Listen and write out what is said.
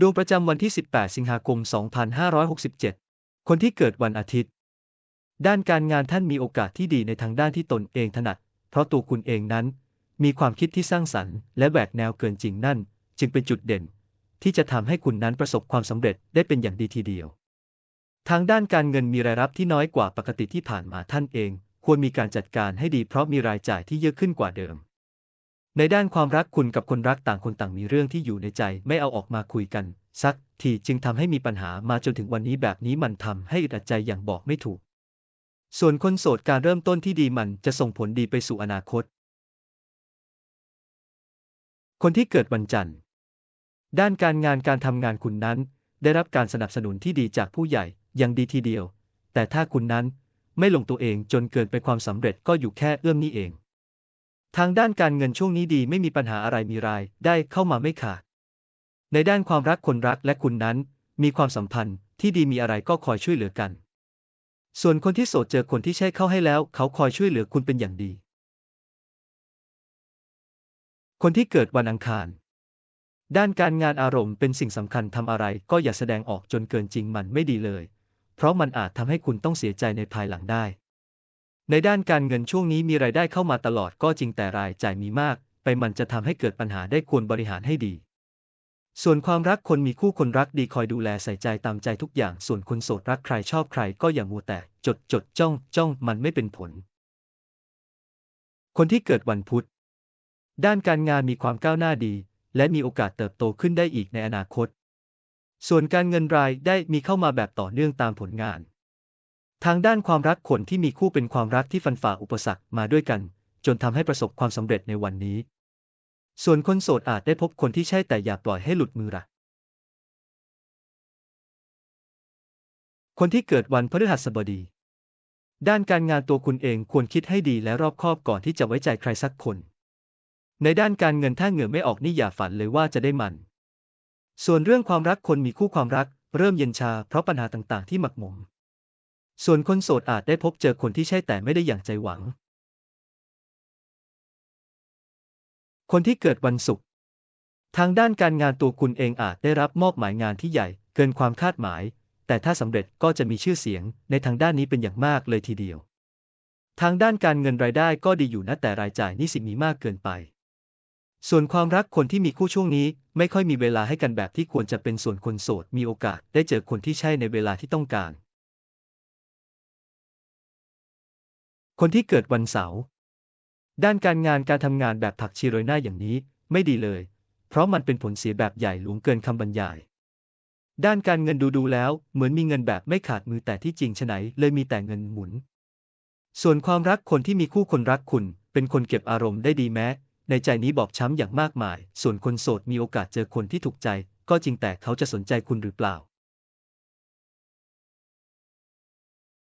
ดวงประจำวันที่ 18 สิงหาคม 2567 คนที่เกิดวันอาทิตย์ ด้านการงานท่านมีโอกาสที่ดีในทางด้านที่ตนเองถนัด เพราะตัวคุณเองนั้น มีความคิดที่สร้างสรรค์และแหวกแนวเกินจริงนั่น จึงเป็นจุดเด่น ที่จะทำให้คุณนั้นประสบความสำเร็จได้เป็นอย่างดีทีเดียว ทางด้านการเงินมีรายรับที่น้อยกว่าปกติที่ผ่านมาท่านเอง ควรมีการจัดการให้ดีเพราะมีรายจ่ายที่เยอะขึ้นกว่าเดิม ในด้านความรักคุณกับคนรักต่างคนต่างมีเรื่องที่อยู่ในใจ ไม่เอาออกมาคุยกัน สักทีจึงทำให้มีปัญหามาจนถึงวันนี้แบบนี้มันทำให้อึดอัดใจอย่างบอกไม่ถูก ส่วนคนโสดการเริ่มต้นที่ดีมันจะส่งผลดีไปสู่อนาคต คนที่เกิดวันจันทร์ ด้านการงานการทำงานคุณนั้น ได้รับการสนับสนุนที่ดีจากผู้ใหญ่อย่างดีทีเดียว แต่ถ้าคุณนั้นไม่ลงตัวเองจนเกินไปความสำเร็จก็อยู่แค่เอื้อมนี่เอง ทางด้านการเงินช่วงนี้ดีไม่มีปัญหาอะไรมีรายได้เข้ามาไม่ขาด ในด้านความรักคนรักและคุณนั้น มีความสัมพันธ์ที่ดีมีอะไรก็คอยช่วยเหลือกัน ส่วนคนที่โสดเจอคนที่ใช่เข้าให้แล้ว เขาคอยช่วยเหลือคุณเป็นอย่างดี คนที่เกิดวันอังคาร ด้านการงานอารมณ์เป็นสิ่งสำคัญทำอะไรก็อย่าแสดงออกจนเกินจริงมันไม่ดีเลย เพราะมันอาจทำให้คุณต้องเสียใจในภายหลังได้ ในด้านการเงินช่วงนี้มีรายได้เข้ามาตลอดก็จริงแต่รายจ่ายมีมาก ไปมันจะทำให้เกิดปัญหาได้ควรบริหารให้ดี ส่วนความรักคนมีคู่คนรักดีคอยดูแลใส่ใจตามใจทุกอย่าง ส่วนคนโสดรักใครชอบใครก็อย่ามัวแต่จดจดจ้องจ้องมันไม่เป็นผล คนที่เกิดวันพุธ ด้านการงานมีความก้าวหน้าดี และมีโอกาสเติบโตขึ้นได้อีกในอนาคต ส่วนการเงินรายได้มีเข้ามาแบบต่อเนื่องตามผลงาน ทางด้านความรักคนที่มีคู่เป็นความรักที่ฟันฝ่าอุปสรรคมาด้วยกัน จนทำให้ประสบความสำเร็จในวันนี้ ส่วนคนโสดอาจได้พบคนที่ใช่แต่อย่าปล่อยให้หลุดมือละคนที่เกิดวันพฤหัสบดี ด้านการงานตัวคุณเองควรคิดให้ดีและรอบคอบก่อนที่จะไว้ใจใครสักคน ในด้านการเงินถ้าเหงื่อไม่ออกนี่อย่าฝันเลยว่าจะได้มัน ส่วนเรื่องความรักคนมีคู่ความรัก เริ่มเย็นชาเพราะปัญหาต่างๆ ที่หมักหมม ส่วนคนโสดอาจได้พบเจอคนที่ใช่แต่ไม่ได้อย่างใจหวัง คนที่เกิดวันศุกร์ ทางด้านการงานตัวคุณเองอาจได้รับมอบหมายงานที่ใหญ่ เกินความคาดหมาย แต่ถ้าสำเร็จก็จะมีชื่อเสียง ในทางด้านนี้เป็นอย่างมากเลยทีเดียว ทางด้านการเงินรายได้ก็ดีอยู่นะแต่รายจ่ายนี่สิมีมากเกินไปส่วนความรักคนที่มีคู่ช่วงนี้ ไม่ค่อยมีเวลาให้กันแบบที่ควรจะเป็นส่วนคนโสด มีโอกาสได้เจอคนที่ใช่ในเวลาที่ต้องการ คนที่เกิดวันเสาร์ด้านการงานการทำงานแบบผักชีโรยหน้าอย่างนี้ไม่ดีเลย เพราะมันเป็นผลเสียแบบใหญ่หลวงเกินคำบรรยาย ด้านการเงินดูดูแล้วเหมือนมีเงินแบบไม่ขาดมือแต่ที่จริงฉะไหนเลยมีแต่เงินหมุน ส่วนความรักคนที่มีคู่คนรักคุณ เป็นคนเก็บอารมณ์ได้ดีแม้ ในใจนี้บอบช้ำอย่างมากมาย ส่วนคนโสดมีโอกาสเจอคนที่ถูกใจ ก็จริงแต่เขาจะสนใจคุณหรือเปล่า